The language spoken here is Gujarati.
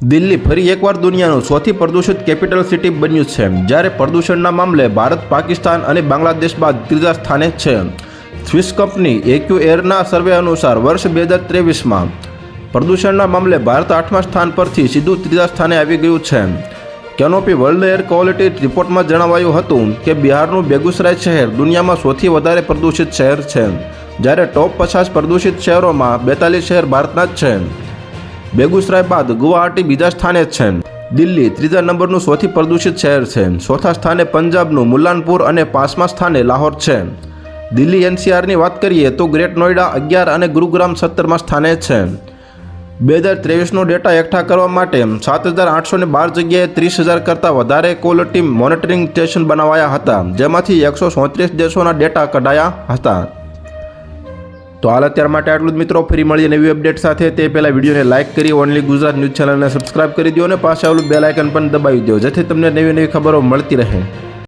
દિલ્હી ફરી એકવાર દુનિયાનું સૌથી પ્રદૂષિત કેપિટલ સિટી બન્યું છે, જ્યારે પ્રદૂષણના મામલે ભારત, પાકિસ્તાન અને બાંગ્લાદેશ બાદ ત્રીજા સ્થાને છે. સ્વિસ કંપની એક્યુ એરના સર્વે અનુસાર વર્ષ બે હજાર ત્રેવીસમાં પ્રદૂષણના મામલે ભારત આઠમા સ્થાન પરથી સીધું ત્રીજા સ્થાને આવી ગયું છે. કેનોપી વર્લ્ડ એર ક્વોલિટી રિપોર્ટમાં જણાવાયું હતું કે બિહારનું બેગુસરાય શહેર દુનિયામાં સૌથી વધારે પ્રદૂષિત શહેર છે, જ્યારે ટોપ પચાસ પ્રદૂષિત શહેરોમાં બેતાલીસ શહેર ભારતના જ છે. બેગુસરાય બાદ ગુવાહાટી બીજા સ્થાને છે. દિલ્હી ત્રીજા નંબરનું સૌથી પ્રદૂષિત શહેર છે. ચોથા સ્થાને પંજાબનું મુલાનપુર અને પાંચમા સ્થાને લાહોર છે. દિલ્હી એનસીઆરની વાત કરીએ તો ગ્રેટ નોઈડા અગિયાર અને ગુરુગ્રામ સત્તરમાં સ્થાને છે. બે હજાર ત્રેવીસનો ડેટા એકઠા કરવા માટે સાત હજાર આઠસો ને બાર જગ્યાએ ત્રીસ હજાર કરતાં વધારે ક્વોલિટી મોનિટરિંગ સ્ટેશન બનાવાયા હતા, જેમાંથી એકસો ચોત્રીસ દેશોના ડેટા કઢાયા હતા. તો હાલ અત્યાર માટે આટલું જ મિત્રો. ફરી મળીએ નવી અપડેટ સાથે. તે પહેલાં વિડીયોને લાઇક કરી ઓનલી ગુજરાત ન્યૂઝ ચેનલને સબસ્ક્રાઇબ કરી દો અને પાછા આવેલું બેલ આઇકન પણ દબાવી દો, જેથી તમને નવી નવી ખબરો મળતી રહે.